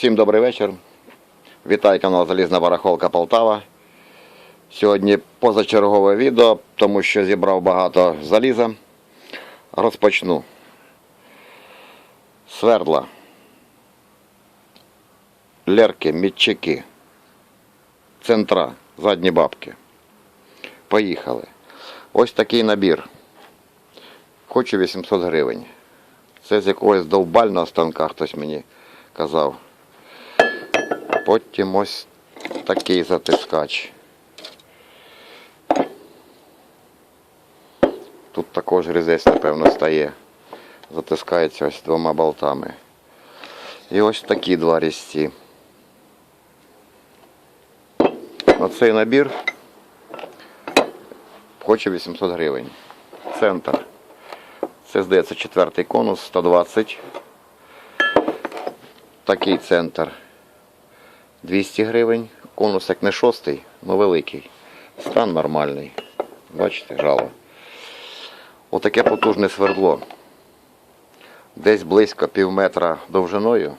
Всім добрий вечір. Вітаю канал Залізна Барахолка Полтава. Сьогодні позачергове відео, тому що зібрав багато заліза. Розпочну. Свердла. Лерки, мітчики. Центра, задні бабки. Поїхали. Ось такий набір. Хочу 800 гривень. Це з якогось довбального станка хтось мені казав. Потім ось такий затискач. Тут також різець, напевно, стає. Затискається ось двома болтами. І ось такі два різці. Оцей набір хоче 800 гривень. Центр. Це, здається, четвертий конус, 120. Такий центр 200 гривень. Конус як не шостий, але великий. Стан нормальний. Бачите, жало. Отаке потужне свердло. Десь близько пів метра довжиною.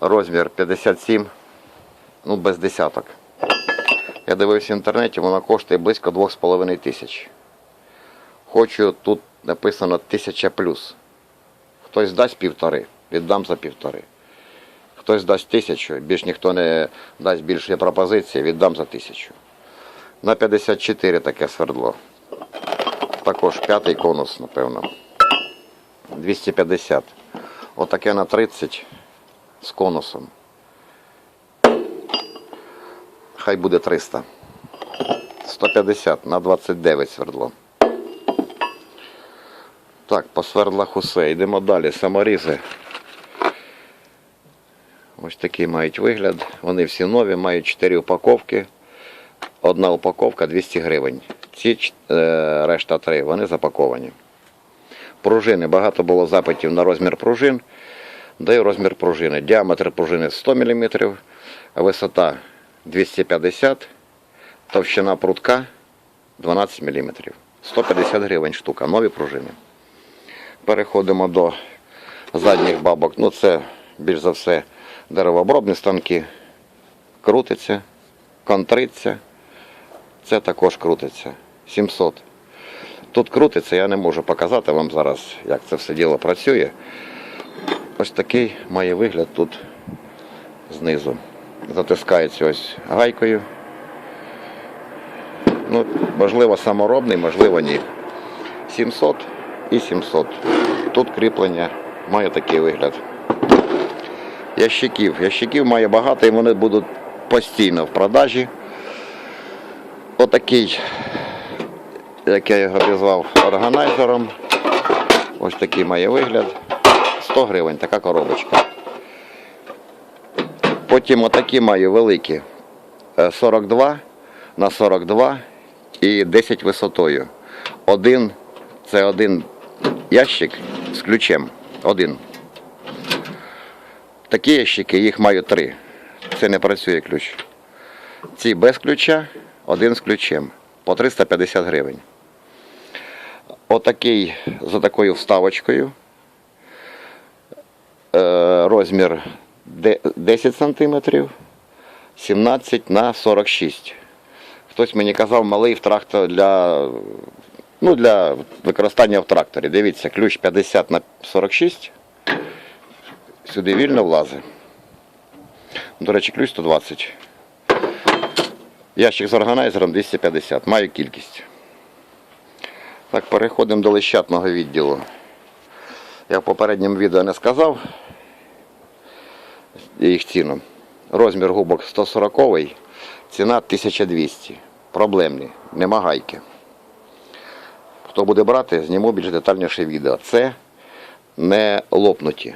Розмір 57, ну без десяток. Я дивився в інтернеті, воно коштує близько 2,5 тисяч. Хочу, тут написано 1000 плюс. Хтось дасть півтори, віддам за півтори. Хтось дасть тисячу, більш ніхто не дасть більше пропозиції, віддам за тисячу. На 54 таке свердло. Також п'ятий конус, напевно. 250. Отаке на 30 з конусом. Хай буде 300. 150 на 29 свердло. Так, по свердлах усе. Йдемо далі. Саморізи. Ось такі мають вигляд. Вони всі нові, мають 4 упаковки. Одна упаковка 200 гривень. Ці е, решта 3, вони запаковані. Пружини. Багато було запитів на розмір пружин. Даю розмір пружини. Діаметр пружини 100 мм, висота 250 товщина прутка 12 мм. 150 гривень штука. Нові пружини. Переходимо до задніх бабок. Ну, це більш за все деревообробні станки. Крутиться, контриться. Це також крутиться. 700. Тут крутиться, я не можу показати вам зараз, як це все діло працює. Ось такий має вигляд тут знизу. Затискається ось гайкою. Ну, можливо, саморобний, можливо, ні. 700 і 700. Тут кріплення має такий вигляд. Ящиків. Ящиків має багато і вони будуть постійно в продажі. Отакий, як я його обізвав, органайзером. Ось такий має вигляд. 100 гривень, така коробочка. Потім отакі маю великі. Е, 42 на 42 і 10 висотою. Один це один ящик з ключем. Один. Такі ящики, їх маю три. Це не працює ключ. Ці без ключа, один з ключем. По 350 гривень. Отакий за такою вставочкою. Е, розмір 10 см, 17 на 46. Хтось мені казав, малий в трактор для, ну, для використання в тракторі. Дивіться, ключ 50 на 46. Сюди вільно влазить. До речі, ключ 120. Ящик з органайзером 250. Маю кількість. Так, переходимо до лещатного відділу. Я в попередньому відео не сказав їх ціну. Розмір губок 140, ціна 1200. Проблемні, нема гайки. Хто буде брати, зніму більш детальніше відео. Це не лопнуті.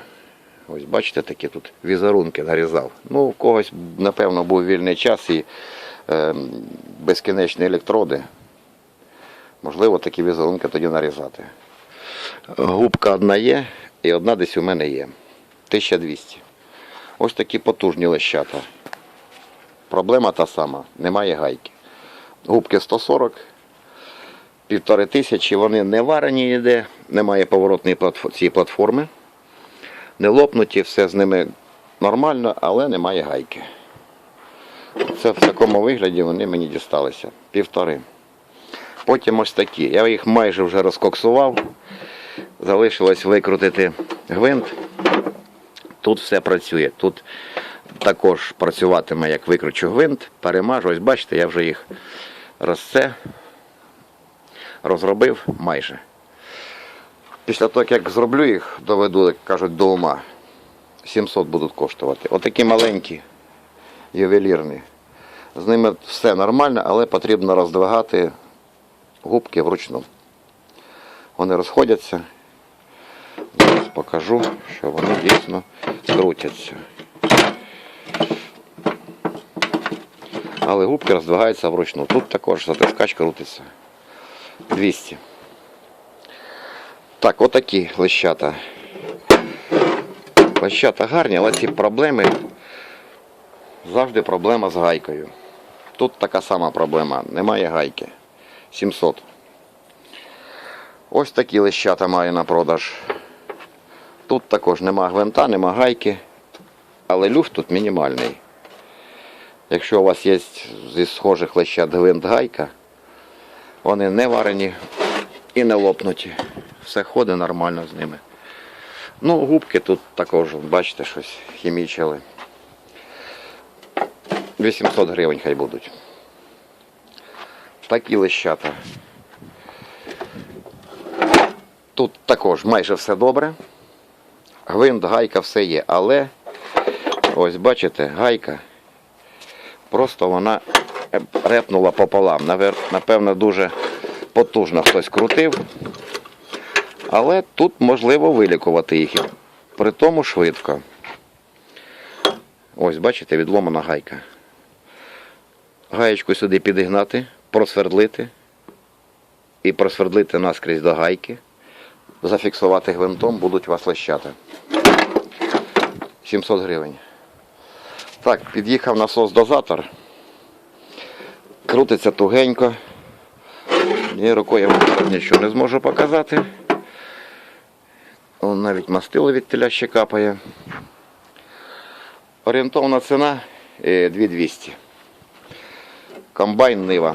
Ось бачите, такі тут візерунки нарізав. Ну, у когось, напевно, був вільний час і е, безкінечні електроди. Можливо, такі візерунки тоді нарізати. Губка одна є і одна десь у мене є. 1200. Ось такі потужні лещата. Проблема та сама, немає гайки. Губки 140, півтори тисячі, вони не варені ніде, немає поворотної цієї платформи. Не лопнуті, все з ними нормально, але немає гайки. Це в такому вигляді вони мені дісталися. Півтори. Потім ось такі. Я їх майже вже розкоксував. Залишилось викрутити гвинт. Тут все працює. Тут також працюватиме, як викручу гвинт, перемажу. Ось бачите, я вже їх розце розробив майже. Після того, як зроблю їх, доведу, як кажуть, до ума. 700 будуть коштувати. Отакі маленькі, ювелірні. З ними все нормально, але потрібно роздвигати губки вручну. Вони розходяться. Зараз покажу, що вони дійсно крутяться. Але губки роздвигаються вручну. Тут також затискач крутиться. 200. Так, отакі лещата. Лещата гарні, але ці проблеми завжди проблема з гайкою. Тут така сама проблема. Немає гайки. 700. Ось такі лещата маю на продаж. Тут також нема гвинта, нема гайки, але люфт тут мінімальний. Якщо у вас є зі схожих лещат гвинт гайка, вони не варені і не лопнуті. Все ходить нормально з ними. Ну, губки тут також, бачите, щось хімічили. 800 гривень хай будуть. Такі лещата. Тут також майже все добре. Гвинт, гайка, все є, але ось бачите, гайка. Просто вона репнула пополам. Напевно, дуже потужно хтось крутив. Але тут можливо вилікувати їх. При тому швидко. Ось, бачите, відломана гайка. Гаєчку сюди підігнати, просвердлити і просвердлити наскрізь до гайки. Зафіксувати гвинтом будуть вас лещата. 700 гривень. Так, під'їхав насос-дозатор. Крутиться тугенько. Ні, рукою я вам нічого не зможу показати. Он навіть мастило від теля ще капає. Орієнтовна ціна е, 2200. Комбайн Нива.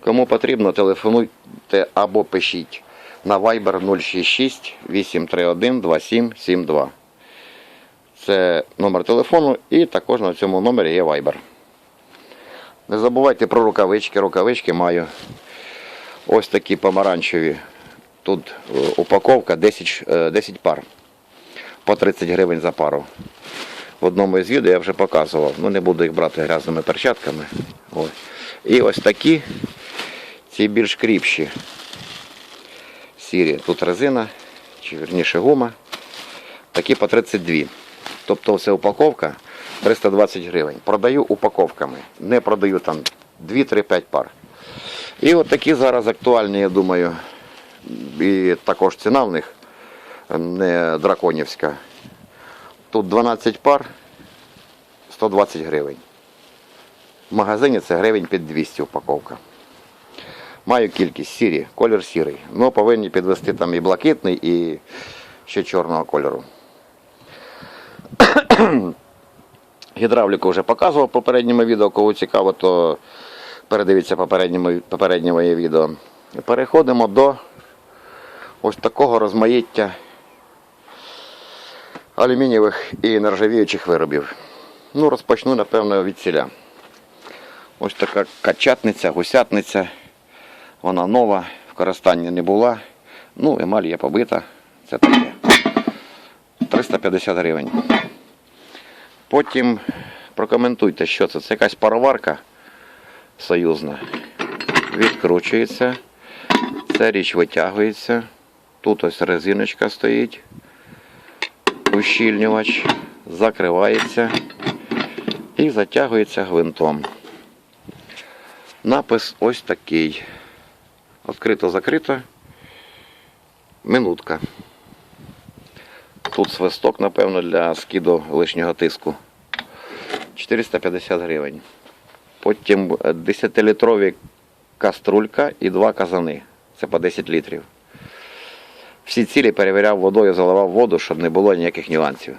Кому потрібно, телефонуйте або пишіть на Viber 066 831 2772. Це номер телефону і також на цьому номері є Viber. Не забувайте про рукавички. Рукавички маю ось такі помаранчеві. Тут е, упаковка 10, е, 10 пар. По 30 гривень за пару. В одному із відео я вже показував. Ну не буду їх брати грязними перчатками. Ось. І ось такі, ці більш кріпші. Сірі. Тут резина, чи вірніше гума. Такі по 32. Тобто вся упаковка 320 гривень. Продаю упаковками. Не продаю там 2-3-5 пар. І от такі зараз актуальні, я думаю. І також ціна в них не драконівська. Тут 12 пар 120 гривень. В магазині це гривень під 200 упаковка. Маю кількість сірі, колір сірий. Ну, повинні підвести там і блакитний, і ще чорного кольору. Гідравліку вже показував в попередньому відео, кого цікаво, то передивіться попереднє моє відео. Переходимо до ось такого розмаїття алюмінієвих і нержавіючих виробів. Ну, розпочну, напевно, від ціля. Ось така качатниця, гусятниця. Вона нова, в користанні не була. Ну, емаль є побита. Це таке. 350 гривень. Потім прокоментуйте, що це. Це якась пароварка союзна. Відкручується. Ця річ витягується. Тут ось резиночка стоїть. Ущільнювач. Закривається і затягується гвинтом. Напис ось такий. Відкрито-закрито. Минутка. Тут свисток, напевно, для скиду лишнього тиску. 450 гривень. Потім 10-літрові каструлька і два казани. Це по 10 літрів. Всі цілі перевіряв водою, заливав воду, щоб не було ніяких нюансів.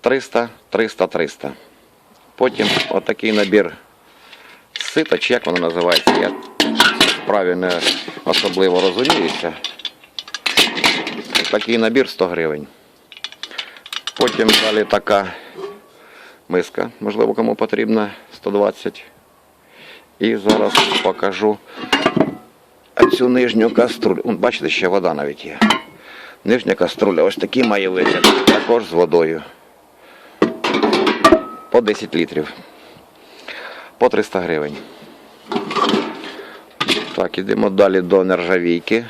300, 300, 300. Потім отакий набір сита, чи як воно називається, я не особливо розуміюся. Такий набір 100 гривень. Потім далі така миска, можливо, кому потрібна 120. І зараз покажу цю нижню каструлю. Бачите, ще вода навіть є. Нижня каструля ось такий має вигляд, також з водою. По 10 літрів. По 300 гривень. Так, ідемо далі до нержавійки.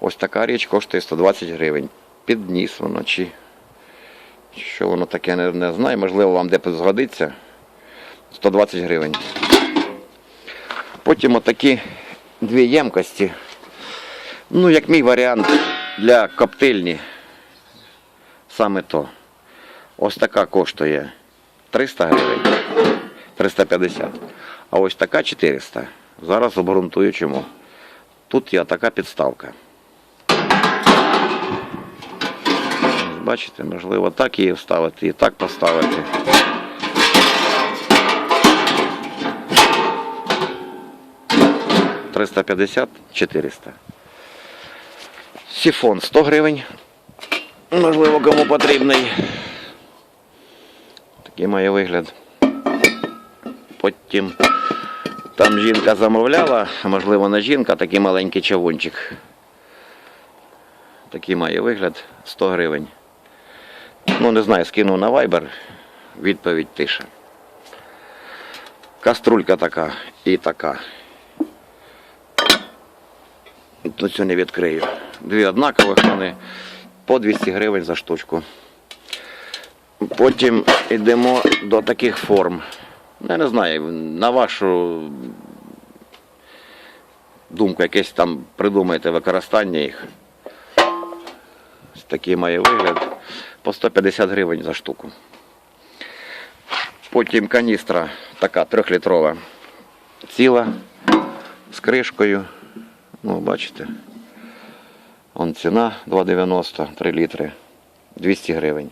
Ось така річ коштує 120 гривень. Підніс воно чи. Що воно таке, не, не знаю. Можливо, вам де згодиться. 120 гривень. Потім отакі дві ємкості. Ну, як мій варіант для коптильні. Саме то. Ось така коштує 300 гривень. 350. А ось така 400. Зараз обґрунтую чому. Тут є така підставка. Бачите, можливо, так її вставити і так поставити. Триста п'ятдесят, 400. Сіфон 100 гривень. Можливо, кому потрібний. Такий має вигляд. Потім там жінка замовляла, можливо не жінка, такий маленький чавунчик. Такий має вигляд 100 гривень. Ну, не знаю, скинув на Viber. Відповідь тиша. Каструлька така і така. Цю не відкрию. Дві однакових вони по 200 гривень за штучку. Потім йдемо до таких форм. Я не знаю, на вашу думку, якесь там придумаєте використання їх. Такий має вигляд. По 150 гривень за штуку. Потім каністра така трьохлітрова. Ціла з кришкою. Ну, бачите. Вон ціна 2,90, 3 літри, 200 гривень.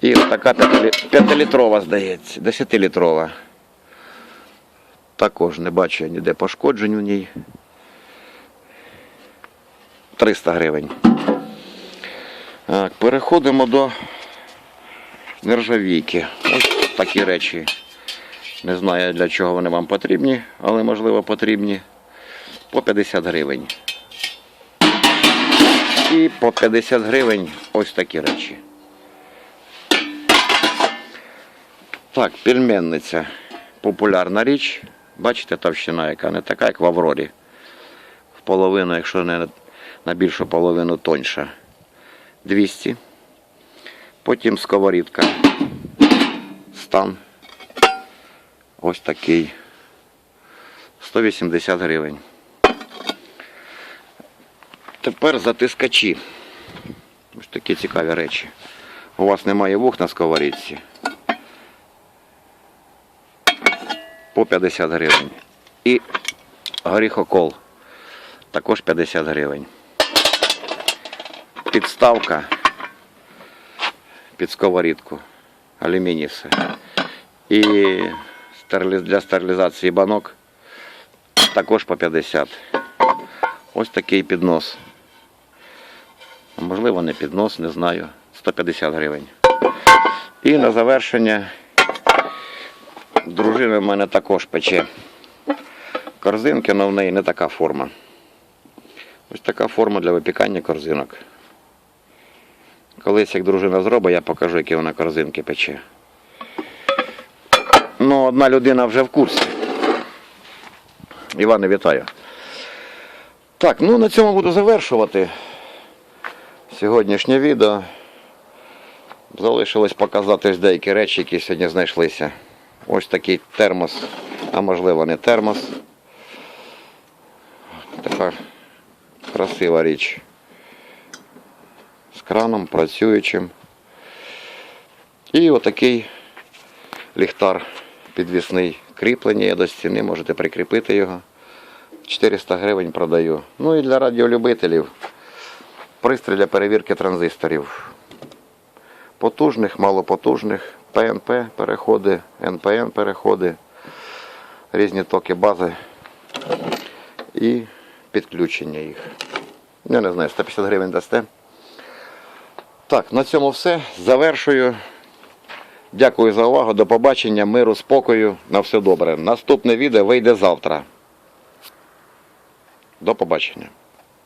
І така 5-літрова, здається, 10-літрова. Також не бачу ніде пошкоджень у ній. 300 гривень. Так, переходимо до нержавійки. Ось такі речі. Не знаю для чого вони вам потрібні, але можливо потрібні. По 50 гривень. І по 50 гривень ось такі речі. Так, пельменниця. Популярна річ. Бачите, товщина, яка не така, як в Аврорі. В половину, якщо не на більшу половину тоньша. 200. Потім сковорідка. Стан. Ось такий. 180 гривень. Тепер затискачі. Ось такі цікаві речі. У вас немає вух на сковорідці. По 50 гривень. І горіхокол. Також 50 гривень. Підставка під сковорідку. Алюміній все. І для стерилізації банок також по 50. Ось такий піднос. Можливо, не піднос, не знаю. 150 гривень. І на завершення дружина в мене також пече корзинки, але в неї не така форма. Ось така форма для випікання корзинок. Колись як дружина зробить, я покажу, які вона корзинки пече. Ну, одна людина вже в курсі. Іване, вітаю. Так, ну на цьому буду завершувати сьогоднішнє відео. Залишилось показати деякі речі, які сьогодні знайшлися. Ось такий термос, а можливо не термос. Така красива річ. З краном працюючим. І отакий ліхтар підвісний. Кріплення є до стіни, можете прикріпити його. 400 гривень продаю. Ну і для радіолюбителів Пристрій для перевірки транзисторів. Потужних, малопотужних, ПНП переходи, НПН переходи, різні токи бази і підключення їх. Я не знаю, 150 гривень дасте. Так, на цьому все. Завершую. Дякую за увагу. До побачення, миру, спокою. На все добре. Наступне відео вийде завтра. До побачення.